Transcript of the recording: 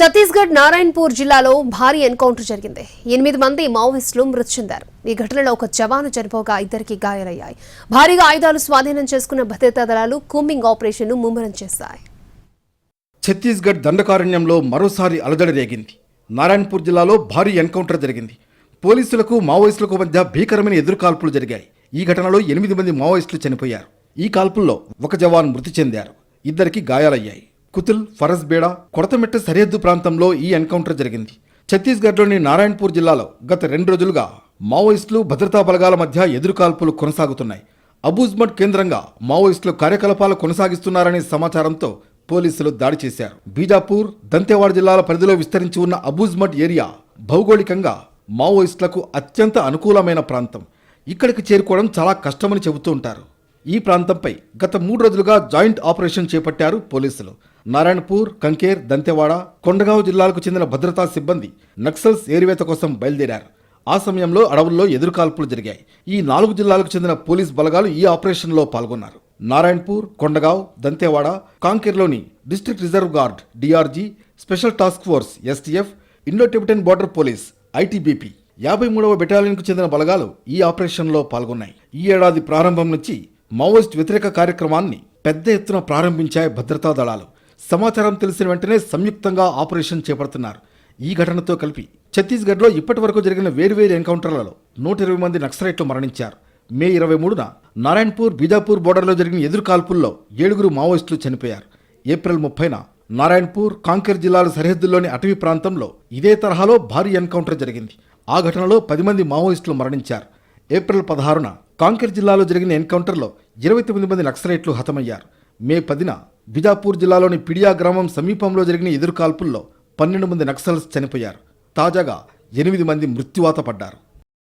ఛత్తీస్గఢ్ నారాయణపూర్ జిల్లాలో భారీ ఎన్కౌంటర్ జరిగింది. ఎనిమిది మంది మావోయిస్టులు మృతి చెందారు. ఈ ఘటనలో ఒక జవాను చనిపోగా ఇద్దరికి గాయాలయ్యాయి. భారీగా ఆయుధాలు స్వాధీనం చేసుకున్న భద్రతా దళాలు కూంబింగ్ ఆపరేషన్ను ముమ్మరం చేశాయి. ఛత్తీస్గఢ్ దండకారణ్యంలో మరోసారి అలజడి రేగింది. నారాయణపూర్ జిల్లాలో భారీ ఎన్కౌంటర్ జరిగింది. పోలీసులకు మావోయిస్టులకు మధ్య భీకరమైన ఎదురుకాల్పులు జరిగాయి. ఈ ఘటనలో ఎనిమిది మంది మావోయిస్టులు చనిపోయారు. ఈ కాల్పుల్లో ఒక జవాన్ మృతి చెందారు. ఇద్దరికి గాయాలయ్యాయి. కుతుల్ ఫరస్బేడా కొడతమెట్ట సరిహద్దు ప్రాంతంలో ఈ ఎన్కౌంటర్ జరిగింది. ఛత్తీస్గఢ్లోని నారాయణపూర్ జిల్లాలో గత రెండు రోజులుగా మావోయిస్టులు భద్రతా బలగాల మధ్య ఎదురుకాల్పులు కొనసాగుతున్నాయి. అబూజ్మట్ కేంద్రంగా మావోయిస్టులు కార్యకలాపాలు కొనసాగిస్తున్నారనే సమాచారంతో పోలీసులు దాడి చేశారు. బీజాపూర్ దంతేవాడ జిల్లాల పరిధిలో విస్తరించి ఉన్న అబూజ్మట్ ఏరియా భౌగోళికంగా మావోయిస్టులకు అత్యంత అనుకూలమైన ప్రాంతం. ఇక్కడికి చేరుకోవడం చాలా కష్టమని చెబుతూ ఉంటారు. ఈ ప్రాంతంపై గత మూడు రోజులుగా జాయింట్ ఆపరేషన్ చేపట్టారు పోలీసులు. నారాయణపూర్ కంకేర్ దంతెవాడ కొండగావ్ జిల్లాలకు చెందిన భద్రతా సిబ్బంది నక్సల్స్ ఏరివేత కోసం బయలుదేరారు. ఆ సమయంలో అడవుల్లో ఎదురుకాల్పులు జరిగాయి. ఈ నాలుగు జిల్లాలకు చెందిన పోలీస్ బలగాలు ఈ ఆపరేషన్లో పాల్గొన్నారు. Narayanpur Kondagaon Dantewada కాంకేర్లోని district reserve guard DRG special task force STF Indo Tibetan border police ITBP యాభై మూడవ బెటాలియన్కు చెందిన బలగాలు ఈ ఆపరేషన్లో పాల్గొన్నాయి. ఈ ఏడాది ప్రారంభం నుంచి మావోయిస్ట్ వ్యతిరేక కార్యక్రమాన్ని పెద్ద ఎత్తున ప్రారంభించాయి భద్రతా దళాలు. సమాచారం తెలిసిన వెంటనే సంయుక్తంగా ఆపరేషన్ చేపడుతున్నారు. ఈ ఘటనతో కలిపి ఛత్తీస్గఢ్లో ఇప్పటి వరకు జరిగిన వేర్వేరు ఎన్కౌంటర్లలో నూట ఇరవై మంది నక్సలైట్లు మరణించారు. మే ఇరవై మూడున నారాయణపూర్ బీజాపూర్ బోర్డర్లో జరిగిన ఎదురు కాల్పుల్లో ఏడుగురు మావోయిస్టులు చనిపోయారు. ఏప్రిల్ ముప్పైన నారాయణపూర్ కాంకేర్ జిల్లాల సరిహద్దుల్లోని అటవీ ప్రాంతంలో ఇదే తరహాలో భారీ ఎన్కౌంటర్ జరిగింది. ఆ ఘటనలో పది మంది మావోయిస్టులు మరణించారు. ఏప్రిల్ పదహారున కాంకేర్ జిల్లాలో జరిగిన ఎన్కౌంటర్లో ఇరవై తొమ్మిది మంది నక్సలైట్లు హతమయ్యారు. మే పదిన బిజాపూర్ జిల్లాలోని పిడియా గ్రామం సమీపంలో జరిగిన ఎదురు కాల్పుల్లో పన్నెండు మంది నక్సల్స్ చనిపోయారు. తాజాగా ఎనిమిది మంది మృత్యువాత పడ్డారు.